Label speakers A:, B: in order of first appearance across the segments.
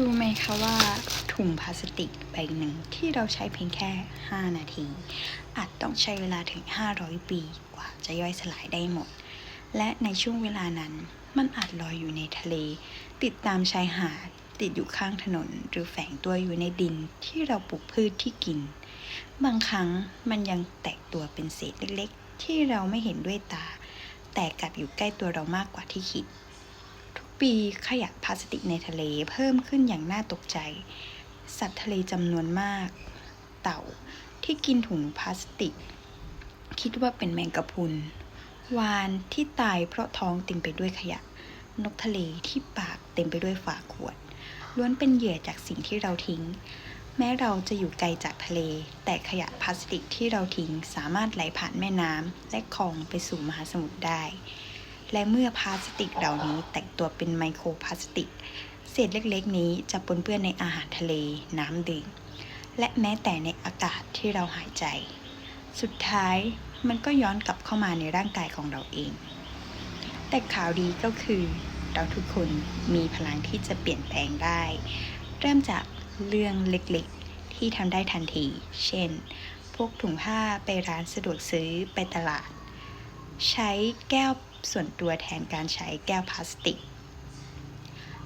A: รู้ไหมคะว่าถุงพลาสติกใบหนึ่งที่เราใช้เพียงแค่ 5 นาที อาจต้องใช้เวลาถึง 500 ปีกว่าจะย่อยสลายได้หมด และในช่วงเวลานั้นมันอาจลอยอยู่ในทะเล ติดตามชายหาด ติดอยู่ข้างถนน หรือแฝงตัวอยู่ในดินที่เราปลูกพืชที่กิน บางครั้งมันยังแตกตัวเป็นเศษเล็กๆ ที่เราไม่เห็นด้วยตา แต่กลับอยู่ใกล้ตัวเรามากกว่าที่คิด ปีขยะพลาสติกในทะเลเพิ่มขึ้นอย่างน่าตกใจ สัตว์ทะเลจำนวนมาก เต่าที่กินถุงพลาสติก คิดว่าเป็นแมงกะพรุน วานที่ตายเพราะท้องเต็มไปด้วยขยะ นกทะเลที่ปากเต็มไปด้วยฝาขวด ล้วนเป็นเหยื่อจากสิ่งที่เราทิ้ง แม้เราจะอยู่ไกลจากทะเล แต่ขยะพลาสติกที่เราทิ้งสามารถไหลผ่านแม่น้ำและคลองไปสู่มหาสมุทรได้ และเมื่อพลาสติกเหล่านี้แตกตัวเป็นไมโครพลาสติก เศษเล็กๆ นี้จะปนเปื้อนในอาหารทะเล น้ำดื่ม และแม้แต่ในอากาศที่เราหายใจ สุดท้ายมันก็ย้อนกลับเข้ามาในร่างกายของเราเอง แต่ข่าวดีก็คือ เราทุกคนมีพลังที่จะเปลี่ยนแปลงได้ เริ่มจากเรื่องเล็กๆ ที่ทำได้ทันที เช่น พกถุงผ้าไปร้านสะดวกซื้อไปตลาด ใช้แก้วส่วนตัวแทนการใช้แก้วพลาสติก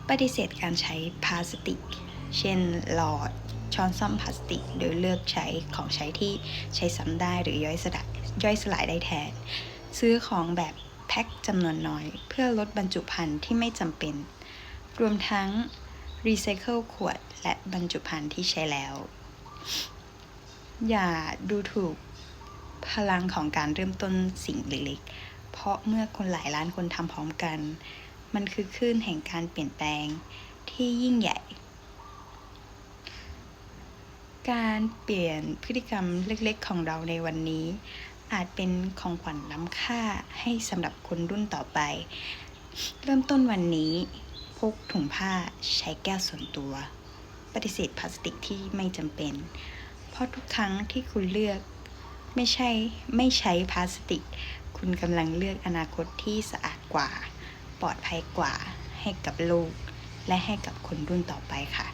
A: ปฏิเสธการใช้พลาสติก เช่นหลอดช้อนซ่อมพลาสติก โดยเลือกใช้ของใช้ที่ใช้ซ้ำได้หรือย่อยสลายย่อยสลายได้แทน ซื้อของแบบแพ็คจำนวนน้อย เพื่อลดบรรจุภัณฑ์ที่ไม่จำเป็น รวมทั้งรีไซเคิลขวดและบรรจุภัณฑ์ที่ใช้แล้ว อย่าดูถูก พลังของการเริ่มต้นสิ่งเล็กๆ เพราะเมื่อคนหลายล้านคนทำพร้อมกัน มันคือคลื่นแห่งการเปลี่ยนแปลงที่ยิ่งใหญ่ การเปลี่ยนพฤติกรรมเล็กๆ ของเราในวันนี้ อาจเป็นของขวัญล้ำค่าให้สำหรับคนรุ่นต่อไป เริ่มต้นวันนี้ พกถุงผ้าใช้แก้วส่วนตัว ปฏิเสธพลาสติกที่ไม่จำเป็น เพราะทุกครั้งที่คุณเลือก ไม่ใช่ไม่ใช้พลาสติก คุณกำลังเลือกอนาคตที่สะอาดกว่า ปลอดภัยกว่าให้กับโลก และให้กับคนรุ่นต่อไปค่ะ